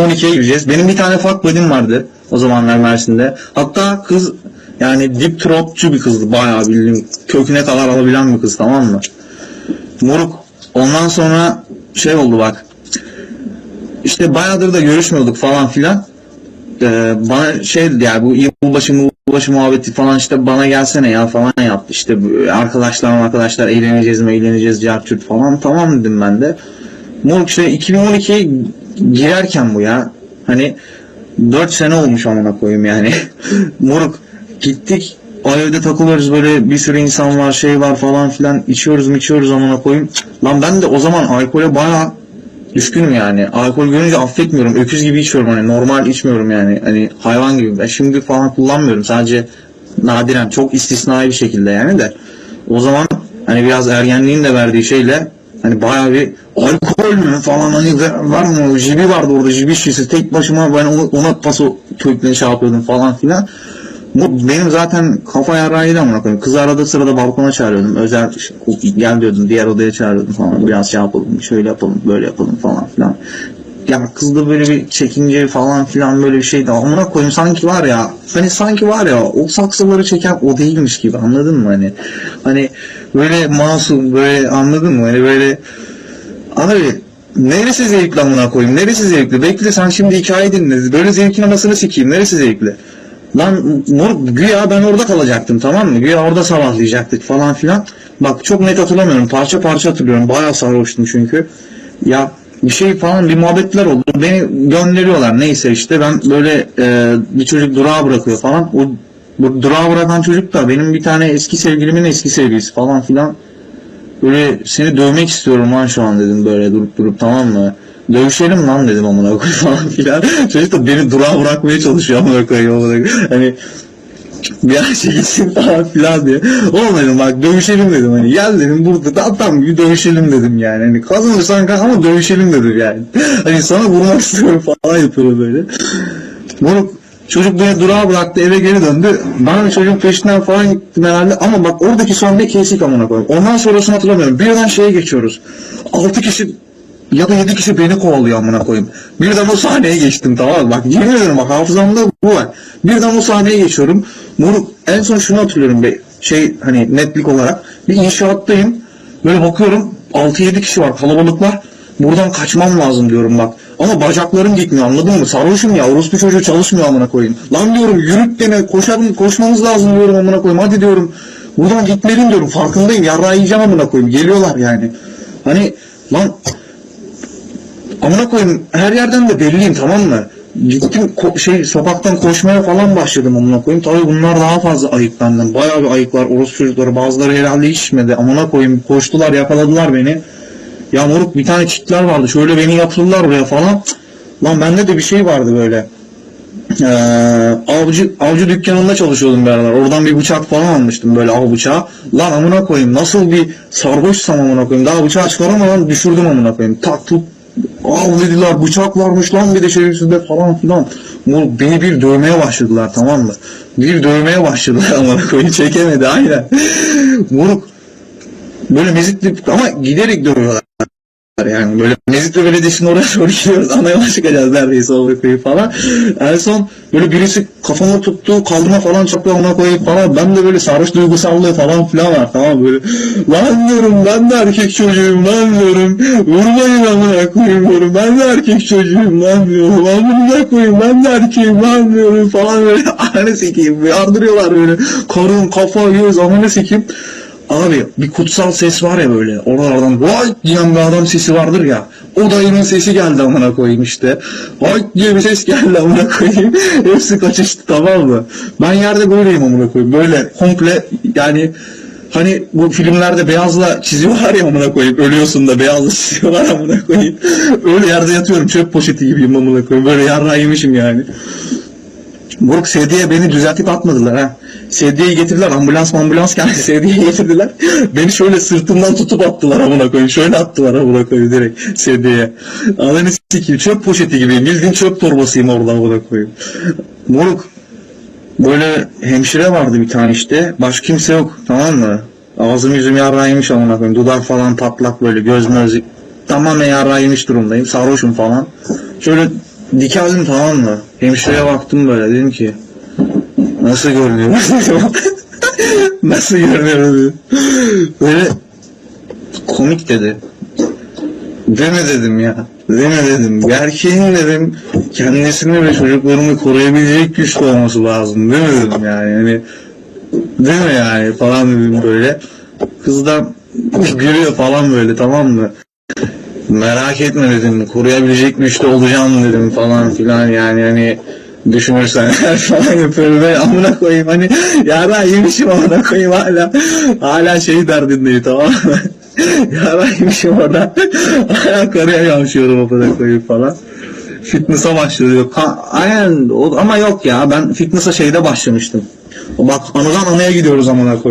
2012'ye gireceğiz. Benim bir tane fuck buddy'm vardı o zamanlar Mersin'de. Hatta kız yani dip tropçu bir kızdı bayağı bildiğim köküne kadar alabilen bir kız tamam mı? Moruk ondan sonra şey oldu bak işte bayağıdır da görüşmüyorduk falan filan. Ee, bana şey dedi ya bu yılbaşı yılbaşı muhabbeti falan işte bana gelsene ya falan yaptı. İşte arkadaşlar arkadaşlar eğleneceğiz mi eğleneceğiz cartürt falan tamam dedim ben de. Moruk işte 2012'ye girerken bu ya. Hani 4 sene olmuş amına koyayım yani. Moruk gittik o evde takılıyoruz böyle bir sürü insan var şey var falan filan içiyoruz mu içiyoruz amına koyayım. Lan ben de o zaman alkole bayağı düşkünüm yani. Alkol görünce affetmiyorum. Öküz gibi içiyorum hani normal içmiyorum yani. Hani hayvan gibi. Ben şimdi falan kullanmıyorum. Sadece nadiren çok istisnai bir şekilde yani de. O zaman hani biraz ergenliğin de verdiği şeyle hani bayağı bir alkol mü falan hani var mı jibi vardı orada jibi şişesi tek başıma ben onu, ona paso kökle şey yapıyordum falan filan. Bu benim zaten kafa yarrağıydı amına koyayım. Kızı arada sırada balkona çağırıyordum. Özel gel diyordum. Diğer odaya çağırıyordum falan. Biraz şey yapalım. Şöyle yapalım. Böyle yapalım falan filan. Ya kız da böyle bir çekince falan filan böyle bir şeydi. Amına koyayım sanki var ya. Hani sanki var ya o saksıları çeken o değilmiş gibi anladın mı hani? Hani böyle masum böyle anladın mı? Hani böyle Abi neresi zevkli amına koyayım? Neresi zevkli? Bekle sen şimdi hikaye dinle. Böyle zevkin anasını sikeyim. Neresi zevkli? Lan mor güya ben orada kalacaktım tamam mı? Güya orada sabahlayacaktık falan filan. Bak çok net hatırlamıyorum. Parça parça hatırlıyorum. Bayağı sarhoştum çünkü. Ya bir şey falan bir muhabbetler oldu. Beni gönderiyorlar neyse işte ben böyle e, bir çocuk durağa bırakıyor falan. O bu durağa bırakan çocuk da benim bir tane eski sevgilimin eski sevgilisi falan filan. Böyle seni dövmek istiyorum lan şu an dedim böyle durup durup tamam mı? Dövüşelim lan dedim amına koyayım falan filan. Çocuk da beni durağa bırakmaya çalışıyor amına koyayım amına koyayım. Hani bir an şey gitsin falan filan diye. Oğlum dedim bak dövüşelim dedim hani gel dedim burada da adam gibi dövüşelim dedim yani. Hani kazanırsan kazan ama dövüşelim dedim yani. Hani sana vurmak istiyorum falan yapıyor böyle. Moruk çocuk beni durağa bıraktı eve geri döndü. Ben çocuğun peşinden falan gittim herhalde ama bak oradaki son ne kesik amına koyayım. Ondan sonrasını hatırlamıyorum. Birden şeye geçiyoruz. 6 kişi ya da 7 kişi beni kovalıyor amına koyayım. Birden o sahneye geçtim tamam mı? Bak yemin ederim bak hafızamda bu var. Birden o sahneye geçiyorum. Moruk en son şunu hatırlıyorum be şey hani netlik olarak. Bir inşaattayım. Böyle bakıyorum 6-7 kişi var kalabalıklar. Buradan kaçmam lazım diyorum bak. Ama bacaklarım gitmiyor anladın mı? Sarhoşum ya orospu çocuğu çalışmıyor amına koyayım. Lan diyorum yürüp gene koşalım koşmamız lazım diyorum amına koyayım. Hadi diyorum. Buradan gitmeliyim diyorum. Farkındayım. Yarrağı yiyeceğim amına koyayım. Geliyorlar yani. Hani lan amına koyayım her yerden de belliyim tamam mı? Gittim şey sokaktan koşmaya falan başladım amına koyayım. Tabii bunlar daha fazla ayık benden. Bayağı bir ayıklar. Orospu çocukları bazıları herhalde içmedi. Amına koyayım koştular yakaladılar beni. Ya moruk bir tane çitler vardı. Şöyle beni yatırdılar oraya falan. Lan bende de bir şey vardı böyle. Ee, avcı avcı dükkanında çalışıyordum aralar. Oradan bir bıçak falan almıştım böyle av bıçağı. Lan amına koyayım nasıl bir sarhoşsam amına koyayım. Daha bıçağı çıkaramadan düşürdüm amına koyayım. Tak tut Al dediler bıçak varmış lan bir de şerefsizde falan filan. Moruk beni bir dövmeye başladılar tamam mı? Bir dövmeye başladılar amına koyayım çekemedi aynen. Moruk böyle mezitli ama giderek dövüyorlar yani. Böyle Mezitli Belediyesi'nin oraya doğru gidiyoruz ana çıkacağız neredeyse o koyup falan. En son böyle birisi kafama tuttu kaldırma falan çaktı ona koyup falan. Ben de böyle sarhoş duygusallığı falan filan var tamam böyle lan diyorum ben de erkek çocuğuyum lan diyorum. Vurmayın amına koyayım diyorum. Ben de erkek çocuğuyum lan diyorum. Amına koyayım ben de erkeğim lan diyorum. falan böyle. Ananı sikeyim yardırıyorlar böyle. Karın kafa göz amına sikeyim Abi bir kutsal ses var ya böyle oralardan vay! diyen bir adam sesi vardır ya o dayının sesi geldi amına koyayım işte. Vay! diye bir ses geldi amına koyayım. Hepsi kaçıştı tamam mı? Ben yerde böyleyim amına koyayım. Böyle komple yani hani bu filmlerde beyazla çiziyorlar ya amına koyayım ölüyorsun da beyazla çiziyorlar amına koyayım. Öyle yerde yatıyorum çöp poşeti gibiyim amına koyayım. Böyle yarrağı yemişim yani. Moruk sedye beni düzeltip atmadılar ha. Sedyeyi getirdiler ambulans ambulans geldi sedyeyi getirdiler. Beni şöyle sırtımdan tutup attılar amına koyayım. Şöyle attılar amına koyayım direkt sedyeye. Ananı sikeyim çöp poşeti gibi bildiğin çöp torbasıyım orada amına koyayım. Moruk böyle hemşire vardı bir tane işte. Başka kimse yok tamam mı? Ağzım yüzüm yarrağıymış amına koyayım. Dudak falan patlak böyle göz möz tamamen yarrağıymış durumdayım. Sarhoşum falan. Şöyle dikeldim tamam mı? Hemşireye baktım böyle dedim ki nasıl görünüyor? nasıl görünüyor. Böyle komik dedi. Deme dedim ya. Deme dedim. Erkeğin dedim kendisini ve çocuklarını koruyabilecek güçlü olması lazım. Mi dedim yani. yani mi yani falan dedim böyle. Kız da gülüyor falan böyle tamam mı? Merak etme dedim. Koruyabilecek güçlü olacağım dedim falan filan yani hani düşünürsen falan yapıyorum ve amına koyayım hani ya ben yemişim amına koyayım hala hala şey derdindeyim tamam mı? ya ben yemişim orada hala karıya yavşıyorum amına koyayım falan. Fitness'a başlıyor. Ha, aynen ama yok ya ben fitness'a şeyde başlamıştım. Bak anadan anaya gidiyoruz amına koyayım.